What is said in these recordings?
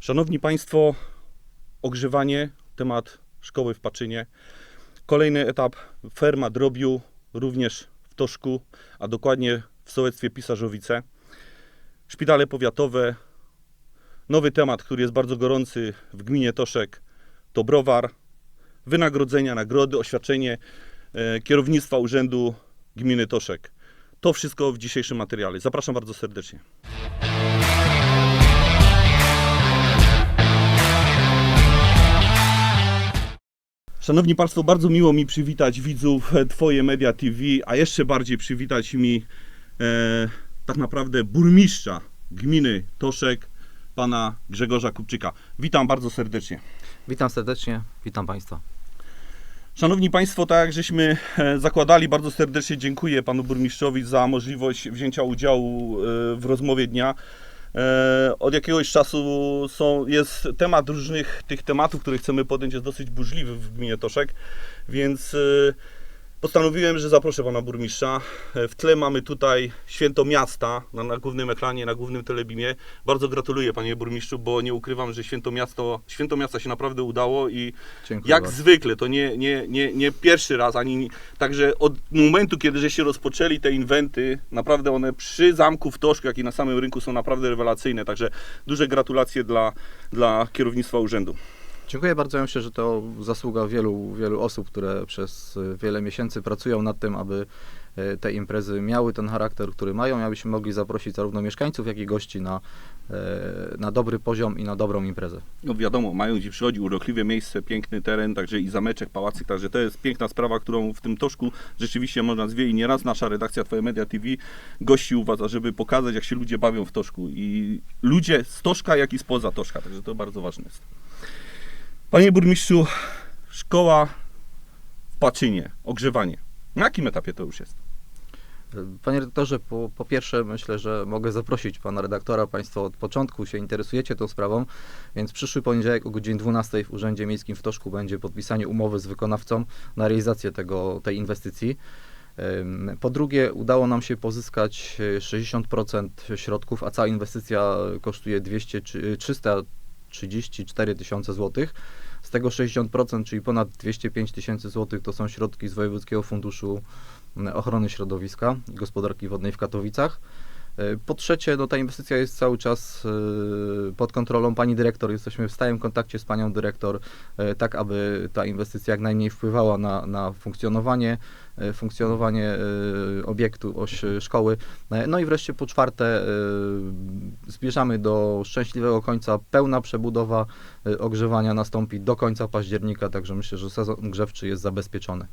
Szanowni Państwo, ogrzewanie, temat szkoły w Paczynie. Kolejny etap, ferma drobiu, również w Toszku, a dokładnie w sołectwie Pisarzowice. Szpitale powiatowe. Nowy temat, który jest bardzo gorący w gminie Toszek, to browar. Wynagrodzenia, nagrody, oświadczenie e, kierownictwa Urzędu Gminy Toszek. To wszystko w dzisiejszym materiale. Zapraszam bardzo serdecznie. Szanowni Państwo, bardzo miło mi przywitać widzów e, Twoje Media TV, a jeszcze bardziej przywitać mi e, tak naprawdę burmistrza gminy Toszek, pana Grzegorza Kupczyka. Witam bardzo serdecznie. Witam serdecznie, witam Państwa. Szanowni Państwo, tak jak żeśmy e, zakładali, bardzo serdecznie dziękuję panu burmistrzowi za możliwość wzięcia udziału e, w rozmowie dnia. E, Od jakiegoś czasu są, jest temat różnych tych tematów, które chcemy podjąć, jest dosyć burzliwy w gminie Toszek, więc e, postanowiłem, że zaproszę pana burmistrza. E, W tle mamy tutaj święto miasta na, na głównym ekranie, na głównym telebimie. Bardzo gratuluję panie burmistrzu, bo nie ukrywam, że święto, miasto, święto miasta się naprawdę udało i Dziękuję jak bardzo. zwykle, to nie, nie, nie, nie pierwszy raz, ani także od momentu, kiedy żeście rozpoczęli te inwenty, naprawdę one przy zamku w Toszku, jak i na samym rynku są naprawdę rewelacyjne, także duże gratulacje dla, dla kierownictwa urzędu. Dziękuję bardzo. Ja myślę, że to zasługa wielu, wielu osób, które przez y, wiele miesięcy pracują nad tym, aby y, te imprezy miały ten charakter, który mają, abyśmy mogli zaprosić zarówno mieszkańców, jak i gości na, y, na dobry poziom i na dobrą imprezę. No wiadomo, mają gdzie przychodzi, urokliwe miejsce, piękny teren, także i zameczek, pałacyk, także to jest piękna sprawa, którą w tym Toszku rzeczywiście można zwie i nieraz nasza redakcja Twoje Media TV gości u Was, żeby pokazać, jak się ludzie bawią w Toszku i ludzie z Toszka, jak i spoza Toszka, także to bardzo ważne jest. Panie burmistrzu, szkoła w Paczynie, ogrzewanie. Na jakim etapie to już jest? Panie redaktorze, po, po, pierwsze myślę, że mogę zaprosić pana redaktora. Państwo od początku się interesujecie tą sprawą, więc przyszły poniedziałek o godzinie 12 w Urzędzie Miejskim w Toszku będzie podpisanie umowy z wykonawcą na realizację tego, tej inwestycji. Po drugie, udało nam się pozyskać e, 60% środków, a cała inwestycja kosztuje 200, 300 34 tysiące złotych. Z tego 60%, czyli ponad 205 tysięcy złotych, to są środki z Wojewódzkiego Funduszu mm, Ochrony Środowiska i Gospodarki Wodnej w Katowicach. E, po trzecie, no, ta inwestycja jest cały czas e, pod kontrolą pani dyrektor. Jesteśmy w stałym kontakcie z panią dyrektor, e, tak aby ta inwestycja jak najmniej wpływała na, na funkcjonowanie funkcjonowanie e, obiektu oś e, szkoły. E, No i wreszcie po czwarte, e, zbierzamy do szczęśliwego końca. Pełna przebudowa e, ogrzewania nastąpi do końca października, także myślę, że sezon grzewczy jest zabezpieczony.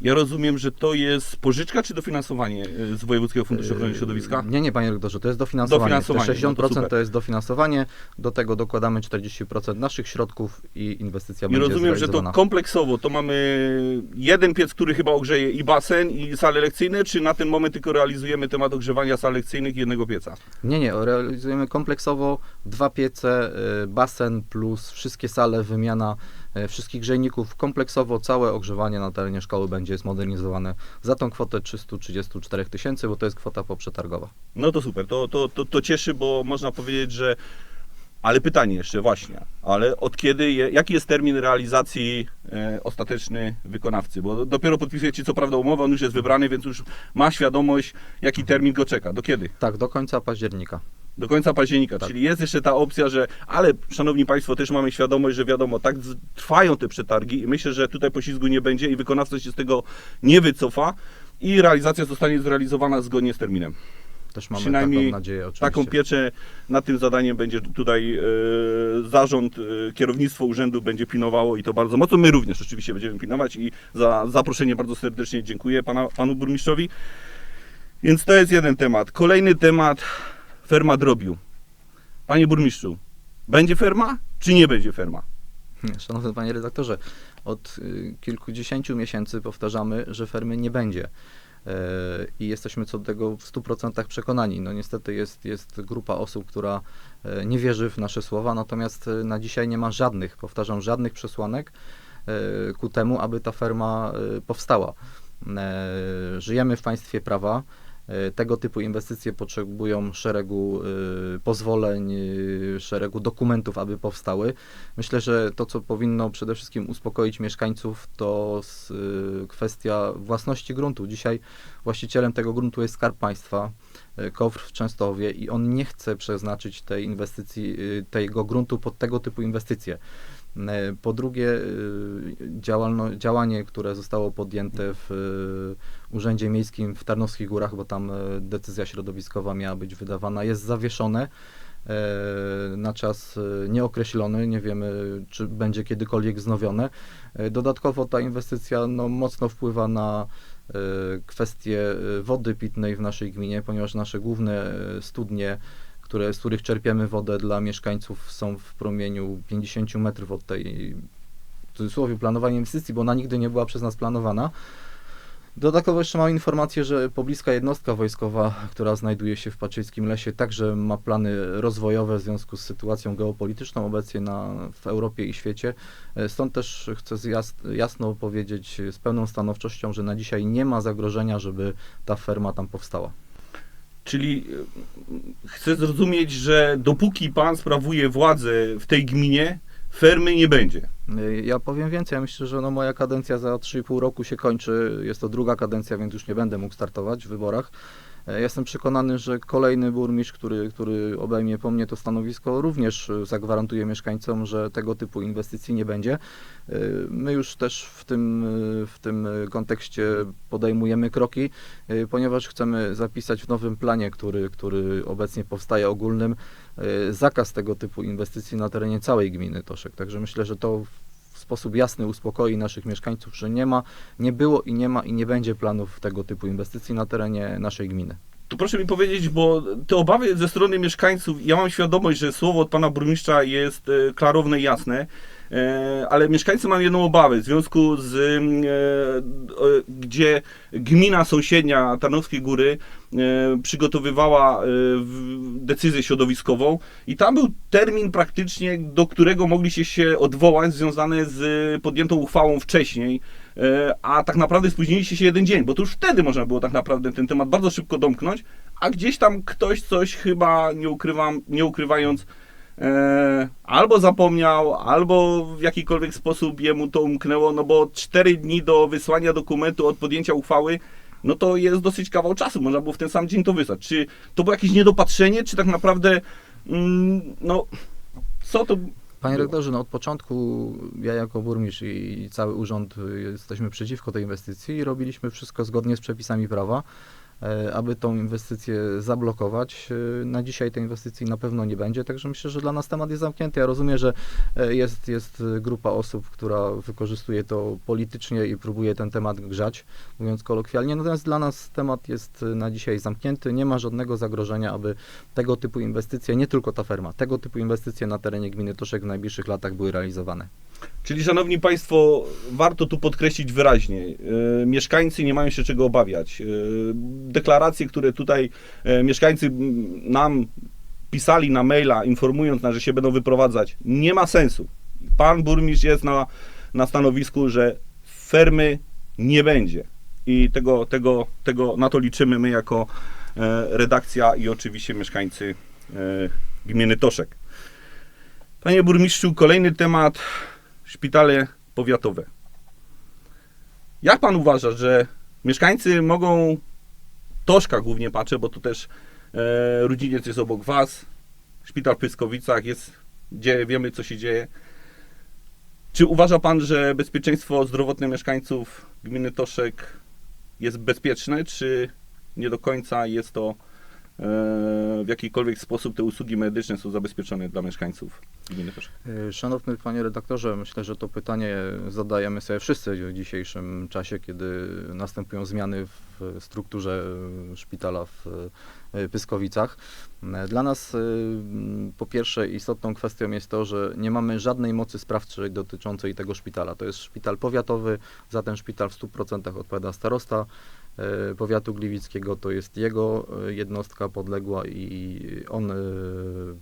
Ja rozumiem, że to jest pożyczka czy dofinansowanie y, z Wojewódzkiego Funduszu Ochrony Środowiska? Nie, nie, panie redaktorze, to jest dofinansowanie. Dofinansowanie, Te no to 60% to jest dofinansowanie, do tego dokładamy 40% naszych środków i inwestycja I będzie rozumiem, że to kompleksowo, to mamy jeden piec, który chyba ogrzeje i basen, i sale lekcyjne, czy na ten moment tylko realizujemy temat ogrzewania sal lekcyjnych i jednego pieca? Nie, nie, realizujemy kompleksowo dwa piece, y, basen plus wszystkie sale, wymiana wszystkich grzejników. Kompleksowo całe ogrzewanie na terenie szkoły będzie zmodernizowane za tą kwotę 334 tysięcy, bo to jest kwota poprzetargowa. No to super, to, to, to, to cieszy, bo można powiedzieć, że... Ale pytanie jeszcze właśnie, ale od kiedy, je, jaki jest termin realizacji e, ostateczny wykonawcy? Bo dopiero podpisujecie co prawda umowę, on już jest wybrany, więc już ma świadomość, jaki termin go czeka. Do kiedy? Tak, do końca października. Do końca października, Tak. czyli jest jeszcze ta opcja, że, ale szanowni Państwo, też mamy świadomość, że wiadomo, tak trwają te przetargi i myślę, że tutaj poślizgu nie będzie i wykonawca się z tego nie wycofa i realizacja zostanie zrealizowana zgodnie z terminem. Też mamy Przynajmniej taką nadzieję oczywiście. Taką pieczę nad tym zadaniem będzie tutaj e, zarząd, e, kierownictwo urzędu będzie pilnowało i to bardzo mocno. My również oczywiście będziemy pilnować i za zaproszenie bardzo serdecznie dziękuję pana, panu burmistrzowi. Więc to jest jeden temat. Kolejny temat, ferma drobiu. Panie burmistrzu, będzie ferma czy nie będzie ferma? Szanowny panie redaktorze, od y, kilkudziesięciu miesięcy powtarzamy, że fermy nie będzie. I jesteśmy co do tego w 100% przekonani. No niestety jest, jest grupa osób, która e, nie wierzy w nasze słowa, natomiast e, na dzisiaj nie ma żadnych, powtarzam, żadnych przesłanek e, ku temu, aby ta ferma powstała. Żyjemy w państwie prawa. E, Tego typu inwestycje potrzebują szeregu e, pozwoleń, e, szeregu dokumentów, aby powstały. Myślę, że to, co powinno przede wszystkim uspokoić mieszkańców, to kwestia własności gruntu. Dzisiaj właścicielem tego gruntu jest Skarb Państwa, KOWR w Częstochowie i on nie chce przeznaczyć tej inwestycji, tego gruntu pod tego typu inwestycje. E, Po drugie, y, działalno, działanie, które zostało podjęte w y, Urzędzie Miejskim w Tarnowskich Górach, bo tam decyzja środowiskowa miała być wydawana, jest zawieszone e, na czas nieokreślony. Nie wiemy, czy będzie kiedykolwiek wznowione. E, Dodatkowo ta inwestycja no, mocno wpływa na e, kwestię e, wody pitnej w naszej gminie, ponieważ nasze główne e, studnie które, z których czerpiemy wodę dla mieszkańców są w promieniu 50 metrów od tej w cudzysłowie planowanej inwestycji, bo ona nigdy nie była przez nas planowana. Dodatkowo jeszcze mam informację, że pobliska jednostka wojskowa, która znajduje się w Paczyńskim Lesie, także ma plany rozwojowe w związku z sytuacją geopolityczną obecnie na, w Europie i świecie. E, Stąd też chcę jasno powiedzieć z pełną stanowczością, że na dzisiaj nie ma zagrożenia, żeby ta ferma tam powstała. Czyli e, chcę zrozumieć, że dopóki pan sprawuje władzę w tej gminie, fermy nie będzie. Ja powiem więcej, ja myślę, że no moja kadencja za 3,5 roku się kończy. Jest to druga kadencja, więc już nie będę mógł startować w wyborach. E, Jestem przekonany, że kolejny burmistrz, który, który obejmie po mnie to stanowisko, również y, zagwarantuje mieszkańcom, że tego typu inwestycji nie będzie. Y, My już też w tym, w tym kontekście podejmujemy kroki, ponieważ chcemy zapisać w nowym planie, który, który obecnie powstaje ogólnym, zakaz tego typu inwestycji na terenie całej gminy Toszek. Także myślę, że to w sposób jasny uspokoi naszych mieszkańców, że nie ma, nie było i nie ma i nie będzie planów tego typu inwestycji na terenie naszej gminy. To proszę mi powiedzieć, bo te obawy ze strony mieszkańców, ja mam świadomość, że słowo od pana burmistrza jest e, klarowne i jasne, ale mieszkańcy mają jedną obawę w związku z, mm, e, e, gdzie gmina sąsiednia Tarnowskie Góry e, przygotowywała e, decyzję środowiskową i tam był termin praktycznie, do którego mogli się, odwołać związany z podjętą uchwałą wcześniej, E, a tak naprawdę spóźniliście się jeden dzień, bo to już wtedy można było tak naprawdę ten temat bardzo szybko domknąć, a gdzieś tam ktoś coś chyba, nie ukrywam, nie ukrywając, e, albo zapomniał, albo w jakikolwiek sposób jemu to umknęło, no bo cztery dni do wysłania dokumentu od podjęcia uchwały, no to jest dosyć kawał czasu, można było w ten sam dzień to wysłać. Czy to było jakieś niedopatrzenie, czy tak naprawdę, mm, no, co to... Panie było? rektorze, no od początku ja jako burmistrz i cały urząd y, jesteśmy przeciwko tej inwestycji i robiliśmy wszystko zgodnie z przepisami prawa, e, aby tą inwestycję zablokować. E, Na dzisiaj tej inwestycji na pewno nie będzie, także myślę, że dla nas temat jest zamknięty. Ja rozumiem, że e, jest, jest grupa osób, która wykorzystuje to politycznie i próbuje ten temat grzać, mówiąc kolokwialnie, natomiast dla nas temat jest e, na dzisiaj zamknięty. Nie ma żadnego zagrożenia, aby tego typu inwestycje, nie tylko ta ferma, tego typu inwestycje na terenie gminy Toszek w najbliższych latach były realizowane. Czyli, szanowni państwo, warto tu podkreślić wyraźnie, e, mieszkańcy nie mają się czego obawiać. E, deklaracje, które tutaj e, mieszkańcy nam pisali na maila, informując nas, że się będą wyprowadzać, nie ma sensu. Pan burmistrz jest na, na stanowisku, że fermy nie będzie. I tego, tego, tego na to liczymy my jako redakcja i oczywiście mieszkańcy gminy Toszek. Panie burmistrzu, kolejny temat szpitale powiatowe. Jak pan uważa, że mieszkańcy mogą, Toszka głównie patrzę, bo tu też e, jest obok was, szpital w Pyskowicach jest, gdzie wiemy co się dzieje. Czy uważa pan, że bezpieczeństwo zdrowotne mieszkańców gminy Toszek jest bezpieczne, czy nie do końca jest to w jakikolwiek sposób te usługi medyczne są zabezpieczone dla mieszkańców gminy Toszek? E, Szanowny panie redaktorze, myślę, że to pytanie zadajemy sobie wszyscy w dzisiejszym czasie, kiedy następują zmiany w strukturze e, szpitala w e, Pyskowicach. E, Dla nas e, po pierwsze istotną kwestią jest to, że nie mamy żadnej mocy sprawczej dotyczącej tego szpitala. To jest szpital powiatowy, za ten szpital w 100% odpowiada starosta e, powiatu gliwickiego to jest jego e, jednostka podległa i on e,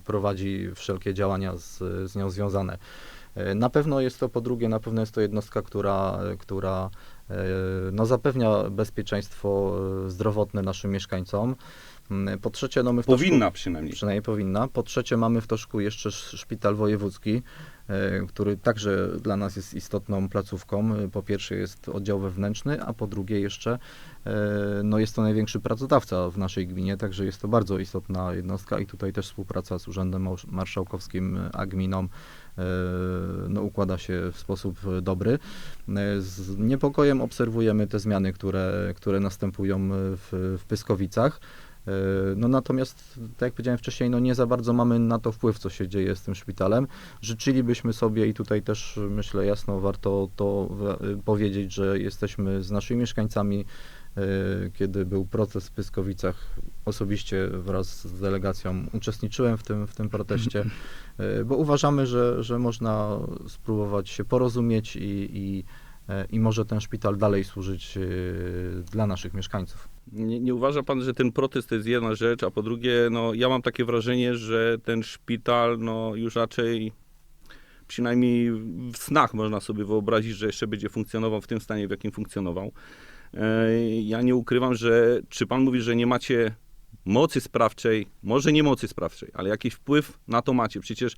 prowadzi wszelkie działania z, z nią związane. E, Na pewno jest to, po drugie, na pewno jest to jednostka, która, która e, no, zapewnia bezpieczeństwo e, zdrowotne naszym mieszkańcom. Mm, Po trzecie, no my w Toszku- Powinna przynajmniej. Przynajmniej powinna. Po trzecie, mamy w Toszku jeszcze sz- szpital wojewódzki, e, który także dla nas jest istotną placówką. Po pierwsze jest oddział wewnętrzny, a po drugie jeszcze e, no jest to największy pracodawca w naszej gminie, także jest to bardzo istotna jednostka i tutaj też współpraca z Urzędem Marszałkowskim a gminą e, no, układa się w sposób dobry. Z niepokojem obserwujemy te zmiany, które, które następują w, w Pyskowicach. E, No natomiast, tak jak powiedziałem wcześniej, no nie za bardzo mamy na to wpływ, co się dzieje z tym szpitalem. Życzylibyśmy sobie i tutaj też myślę jasno warto to w- powiedzieć, że jesteśmy z naszymi mieszkańcami, e, kiedy był proces w Pyskowicach, osobiście wraz z delegacją uczestniczyłem w tym, w tym proteście, e, bo uważamy, że, że można spróbować się porozumieć i, i, i może ten szpital dalej służyć dla naszych mieszkańców. Nie, nie uważa pan, że ten protest to jest jedna rzecz, a po drugie, no ja mam takie wrażenie, że ten szpital, no już raczej przynajmniej w snach można sobie wyobrazić, że jeszcze będzie funkcjonował w tym stanie, w jakim funkcjonował. E, Ja nie ukrywam, że czy pan mówi, że nie macie mocy sprawczej, może nie mocy sprawczej, ale jakiś wpływ na to macie. Przecież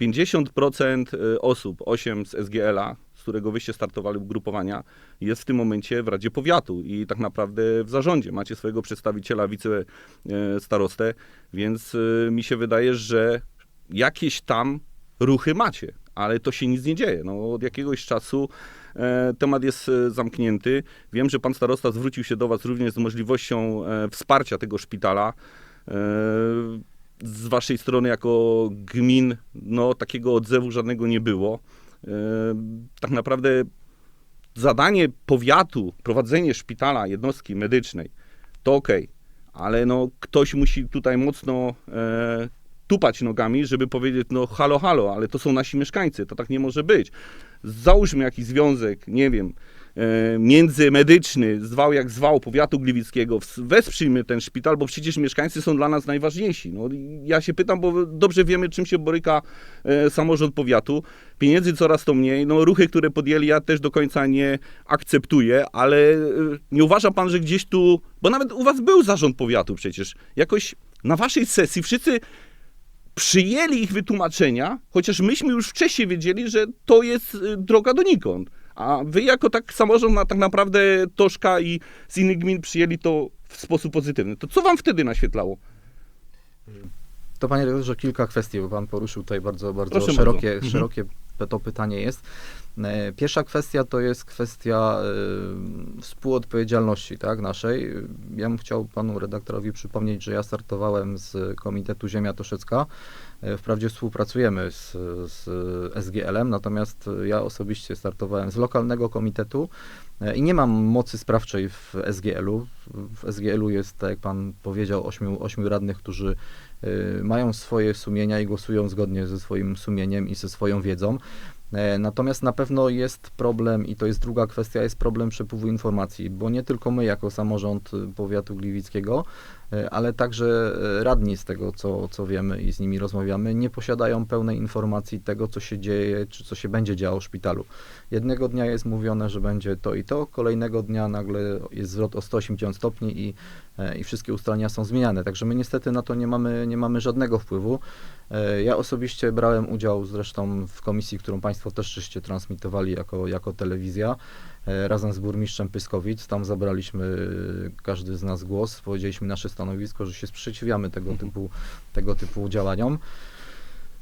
50% y, osób, 8 z SGL-a, którego wyście startowali ugrupowania, jest w tym momencie w Radzie Powiatu i tak naprawdę w zarządzie. Macie swojego przedstawiciela, wicestarostę, więc y, mi się wydaje, że jakieś tam ruchy macie, ale to się nic nie dzieje. No, od jakiegoś czasu e, temat jest e, zamknięty. Wiem, że pan starosta zwrócił się do was również z możliwością e, wsparcia tego szpitala. E, z waszej strony jako gmin, no takiego odzewu żadnego nie było. E, tak naprawdę zadanie powiatu, prowadzenie szpitala, jednostki medycznej, to ok, ale no ktoś musi tutaj mocno e, tupać nogami, żeby powiedzieć, no halo, halo, ale to są nasi mieszkańcy, to tak nie może być. Załóżmy jakiś związek, nie wiem, międzymedyczny, zwał jak zwał powiatu gliwickiego, wesprzyjmy ten szpital, bo przecież mieszkańcy są dla nas najważniejsi. No, ja się pytam, bo dobrze wiemy, czym się boryka e, samorząd powiatu. Pieniędzy coraz to mniej, no ruchy, które podjęli, ja też do końca nie akceptuję, ale e, nie uważa pan, że gdzieś tu, bo nawet u was był zarząd powiatu przecież, jakoś na waszej sesji wszyscy przyjęli ich wytłumaczenia, chociaż myśmy już wcześniej wiedzieli, że to jest droga donikąd. A wy jako tak samorząd tak naprawdę Toszka i z innych gmin przyjęli to w sposób pozytywny. To co wam wtedy naświetlało? To panie redaktorze kilka kwestii, bo pan poruszył tutaj bardzo, bardzo Proszę szerokie, bardzo. Mhm. szerokie p- to pytanie jest. E, Pierwsza kwestia to jest kwestia e, współodpowiedzialności tak, naszej. Ja bym chciał panu redaktorowi przypomnieć, że ja startowałem z Komitetu Ziemia Toszecka. E, Wprawdzie współpracujemy z, z SGL-em, natomiast ja osobiście startowałem z lokalnego komitetu i nie mam mocy sprawczej w SGL-u. W SGL-u jest, tak jak pan powiedział, ośmiu, ośmiu radnych, którzy mają swoje sumienia i głosują zgodnie ze swoim sumieniem i ze swoją wiedzą. E, Natomiast na pewno jest problem, i to jest druga kwestia, jest problem przepływu informacji, bo nie tylko my jako samorząd y, powiatu gliwickiego, ale także e, radni z tego, co, co wiemy i z nimi rozmawiamy, nie posiadają pełnej informacji tego, co się dzieje, czy co się będzie działo w szpitalu. Jednego dnia jest mówione, że będzie to i to, kolejnego dnia nagle jest zwrot o 180 stopni i, e, i wszystkie ustalenia są zmieniane. Także my niestety na to nie mamy, nie mamy żadnego wpływu. E, Ja osobiście brałem udział zresztą w komisji, którą Państwo też żeście transmitowali jako, jako telewizja, e, razem z burmistrzem Pyskowic. Tam zabraliśmy e, każdy z nas głos, powiedzieliśmy nasze stanowisko, że się sprzeciwiamy tego typu, tego typu działaniom.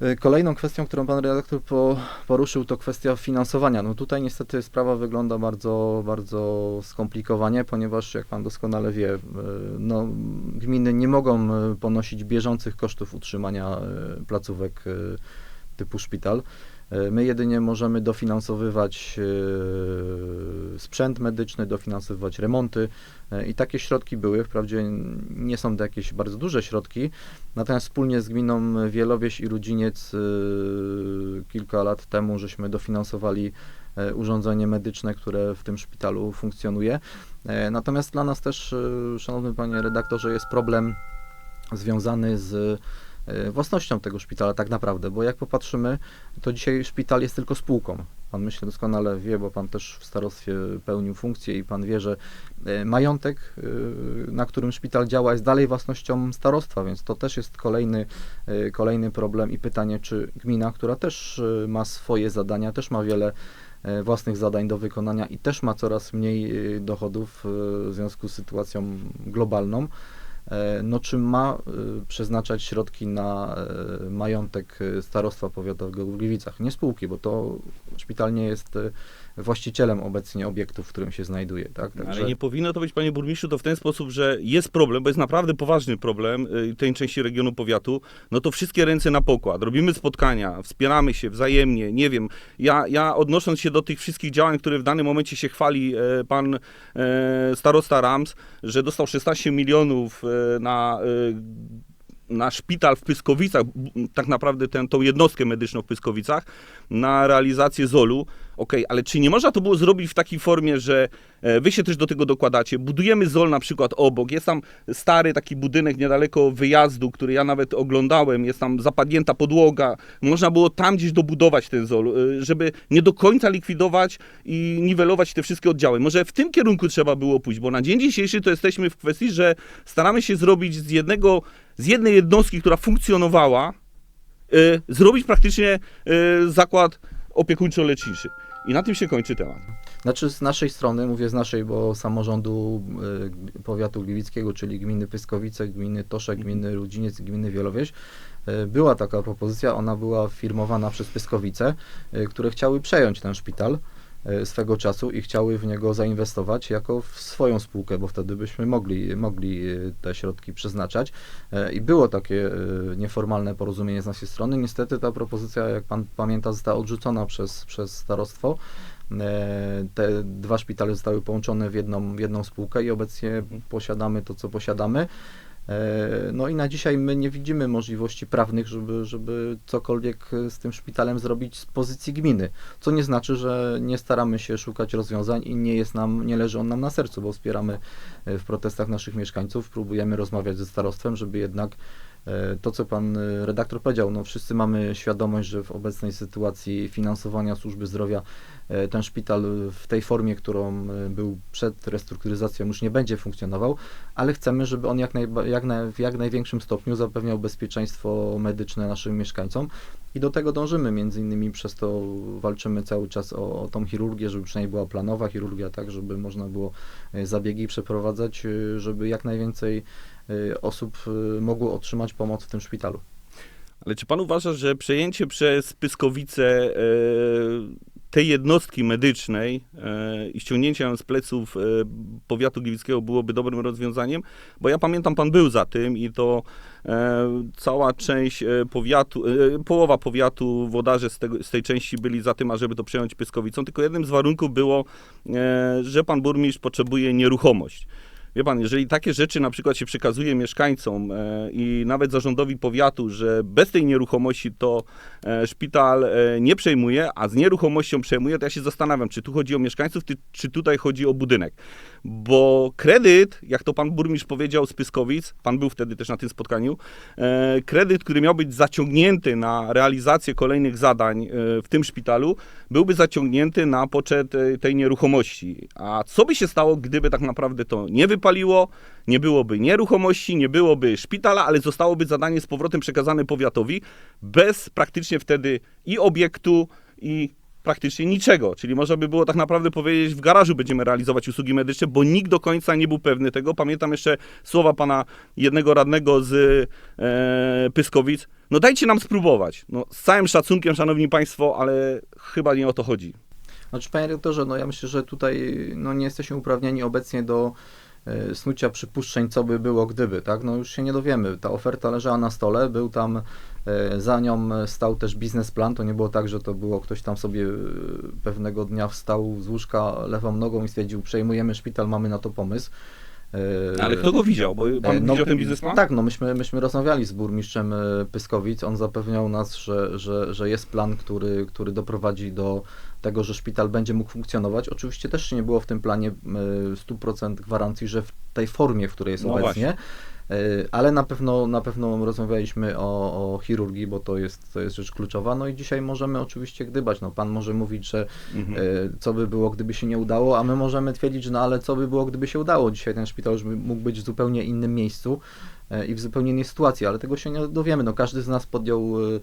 E, Kolejną kwestią, którą pan redaktor po, poruszył, to kwestia finansowania. No tutaj niestety sprawa wygląda bardzo, bardzo skomplikowanie, ponieważ jak pan doskonale wie, e, no, gminy nie mogą e, ponosić bieżących kosztów utrzymania e, placówek e, typu szpital. E, My jedynie możemy dofinansowywać e, sprzęt medyczny, dofinansowywać remonty e, i takie środki były. Wprawdzie nie są to jakieś bardzo duże środki, natomiast wspólnie z gminą Wielowieś i Rudziniec e, kilka lat temu żeśmy dofinansowali e, urządzenie medyczne, które w tym szpitalu funkcjonuje. Natomiast dla nas też, szanowny panie redaktorze, jest problem związany z własnością tego szpitala tak naprawdę, bo jak popatrzymy, to dzisiaj szpital jest tylko spółką. Pan myślę doskonale wie, bo pan też w starostwie pełnił funkcję i pan wie, że e, majątek, e, na którym szpital działa, jest dalej własnością starostwa, więc to też jest kolejny, e, kolejny problem i pytanie, czy gmina, która też e, ma swoje zadania, też ma wiele e, własnych zadań do wykonania i też ma coraz mniej e, dochodów e, w związku z sytuacją globalną, e, no czy ma e, przeznaczać środki na e, majątek e, starostwa powiatowego w Gliwicach? Nie spółki, bo to szpital nie jest e, właścicielem obecnie obiektu, w którym się znajduje, tak? Ale nie powinno to być, panie burmistrzu, to w ten sposób, że jest problem, bo jest naprawdę poważny problem tej części regionu powiatu, no to wszystkie ręce na pokład. Robimy spotkania, wspieramy się wzajemnie, nie wiem. Ja, ja odnosząc się do tych wszystkich działań, które w danym momencie się chwali e, pan e, starosta Rams, że dostał 16 milionów e, na e, na szpital w Pyskowicach, tak naprawdę tę, tą jednostkę medyczną w Pyskowicach, na realizację ZOL-u. Okej, ale czy nie można to było zrobić w takiej formie, że e, wy się też do tego dokładacie? Budujemy ZOL na przykład obok, jest tam stary taki budynek niedaleko wyjazdu, który ja nawet oglądałem, jest tam zapadnięta podłoga. Można było tam gdzieś dobudować ten ZOL, e, żeby nie do końca likwidować i niwelować te wszystkie oddziały. Może w tym kierunku trzeba było pójść, bo na dzień dzisiejszy to jesteśmy w kwestii, że staramy się zrobić z jednego, z jednej jednostki, która funkcjonowała, y, zrobić praktycznie y, zakład opiekuńczo-leczniczy. I na tym się kończy temat. Znaczy z naszej strony, mówię z naszej, bo samorządu y, powiatu gliwickiego, czyli gminy Pyskowice, gminy Toszek, gminy Rudziniec, gminy Wielowieś, y, była taka propozycja, ona była firmowana przez Pyskowice, y, które chciały przejąć ten szpital swego czasu i chciały w niego zainwestować jako w swoją spółkę, bo wtedy byśmy mogli, mogli y, te środki przeznaczać. Y, I było takie nieformalne porozumienie z naszej strony. Niestety ta propozycja, jak pan pamięta, została odrzucona przez, przez starostwo. E, Te dwa szpitale zostały połączone w jedną, w jedną spółkę i obecnie posiadamy to, co posiadamy. E, No i na dzisiaj my nie widzimy możliwości prawnych, żeby, żeby cokolwiek z tym szpitalem zrobić z pozycji gminy. Co nie znaczy, że nie staramy się szukać rozwiązań i nie jest nam, nie leży on nam na sercu, bo wspieramy e, w protestach naszych mieszkańców, próbujemy rozmawiać ze starostwem, żeby jednak e, to, co pan e, redaktor powiedział, no wszyscy mamy świadomość, że w obecnej sytuacji finansowania służby zdrowia e, ten szpital w tej formie, którą e, był przed restrukturyzacją, już nie będzie funkcjonował, ale chcemy, żeby on jak, najba, jak na, w jak największym stopniu zapewniał bezpieczeństwo medyczne naszym mieszkańcom. I do tego dążymy, między innymi przez to walczymy cały czas o, o tą chirurgię, żeby przynajmniej była planowa chirurgia, tak, żeby można było e, zabiegi przeprowadzać, e, żeby jak najwięcej e, osób e, mogło otrzymać pomoc w tym szpitalu. Ale czy pan uważa, że przejęcie przez Pyskowice e, tej jednostki medycznej i ściągnięcie ją z pleców powiatu gliwickiego byłoby dobrym rozwiązaniem? Bo ja pamiętam, pan był za tym i to cała część powiatu, połowa powiatu, włodarze z, tego, z tej części byli za tym, ażeby to przejąć Pyskowicą, tylko jednym z warunków było, że pan burmistrz potrzebuje nieruchomość. Wie pan, jeżeli takie rzeczy na przykład się przekazuje mieszkańcom e, i nawet zarządowi powiatu, że bez tej nieruchomości to e, szpital e, nie przejmuje, a z nieruchomością przejmuje, to ja się zastanawiam, czy tu chodzi o mieszkańców, czy tutaj chodzi o budynek. Bo kredyt, jak to pan burmistrz powiedział z Pyskowic, pan był wtedy też na tym spotkaniu, e, kredyt, który miał być zaciągnięty na realizację kolejnych zadań e, w tym szpitalu, byłby zaciągnięty na poczet e, tej nieruchomości. A co by się stało, gdyby tak naprawdę to nie wypaliło, nie byłoby nieruchomości, nie byłoby szpitala, ale zostałoby zadanie z powrotem przekazane powiatowi, bez praktycznie wtedy i obiektu, i praktycznie niczego. Czyli można by było tak naprawdę powiedzieć, w garażu będziemy realizować usługi medyczne, bo nikt do końca nie był pewny tego. Pamiętam jeszcze słowa pana jednego radnego z e, Pyskowic. No dajcie nam spróbować. No, z całym szacunkiem, szanowni państwo, ale chyba nie o to chodzi. Znaczy, panie rektorze, no ja myślę, że tutaj no, nie jesteśmy uprawnieni obecnie do snucia przypuszczeń, co by było gdyby, tak? No już się nie dowiemy. Ta oferta leżała na stole, był tam, e, za nią stał też biznesplan, to nie było tak, że to było ktoś tam sobie e, pewnego dnia wstał z łóżka lewą nogą i stwierdził, przejmujemy szpital, mamy na to pomysł. E, Ale kto go widział? Bo pan E, no, widział ten biznesplan? Tak, no myśmy, myśmy rozmawiali z burmistrzem e, Pyskowic. On zapewniał nas, że, że, że jest plan, który, który doprowadzi do tego, że szpital będzie mógł funkcjonować. Oczywiście też nie było w tym planie e, 100% gwarancji, że w tej formie, w której jest No obecnie. E, Ale na pewno, na pewno rozmawialiśmy o, o chirurgii, bo to jest, to jest rzecz kluczowa. No i dzisiaj możemy oczywiście gdybać. No, pan może mówić, że Mhm. e, co by było, gdyby się nie udało, a my możemy twierdzić, że no ale co by było, gdyby się udało. Dzisiaj ten szpital już mógł być w zupełnie innym miejscu e, i w zupełnie innej sytuacji, ale tego się nie dowiemy. No, każdy z nas podjął e, e,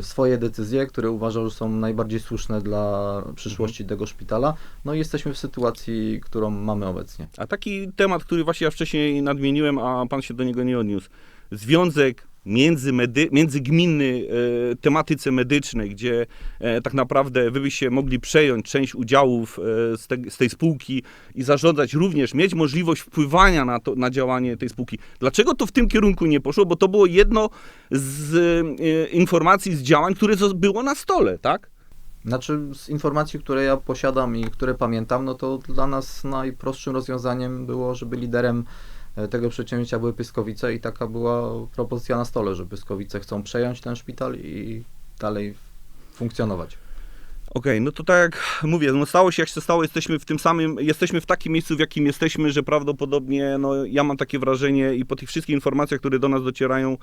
swoje decyzje, które uważał, że są najbardziej słuszne dla przyszłości tego szpitala. No i jesteśmy w sytuacji, którą mamy obecnie. A taki temat, który właśnie ja wcześniej nadmieniłem, a pan się do niego nie odniósł. Związek międzymedy, międzygminny e, tematyce medycznej, gdzie e, tak naprawdę wy byście mogli przejąć część udziałów e, z, te, z tej spółki i zarządzać również, mieć możliwość wpływania na, to, na działanie tej spółki. Dlaczego to w tym kierunku nie poszło? Bo to było jedno z e, informacji, z działań, które było na stole, tak? Znaczy, z informacji, które ja posiadam i które pamiętam, no to dla nas najprostszym rozwiązaniem było, żeby liderem tego przedsięwzięcia były Pyskowice i taka była propozycja na stole, że Pyskowice chcą przejąć ten szpital i dalej funkcjonować. Okej, no to tak jak mówię, no stało się jak się stało, jesteśmy w tym samym, jesteśmy w takim miejscu, w jakim jesteśmy, że prawdopodobnie, no ja mam takie wrażenie i po tych wszystkich informacjach, które do nas docierają,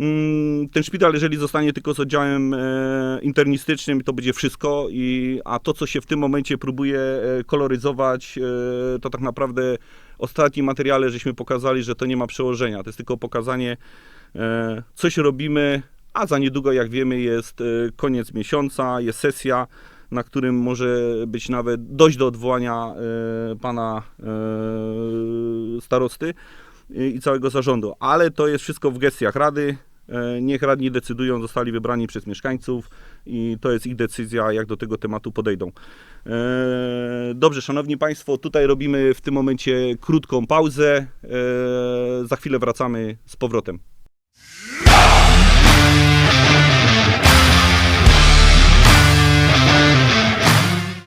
mm, ten szpital, jeżeli zostanie tylko z oddziałem e, internistycznym, to będzie wszystko, i, a to, co się w tym momencie próbuje e, koloryzować, e, to tak naprawdę ostatnim materiale żeśmy pokazali, że to nie ma przełożenia, to jest tylko pokazanie, e, coś robimy, a za niedługo, jak wiemy, jest e, koniec miesiąca, jest sesja, na którym może być nawet dojść do odwołania e, pana starosty i całego zarządu. Ale to jest wszystko w gestiach rady. Niech radni decydują, zostali wybrani przez mieszkańców i to jest ich decyzja, jak do tego tematu podejdą. E, Dobrze, szanowni państwo, tutaj robimy w tym momencie krótką pauzę. E, Za chwilę wracamy z powrotem.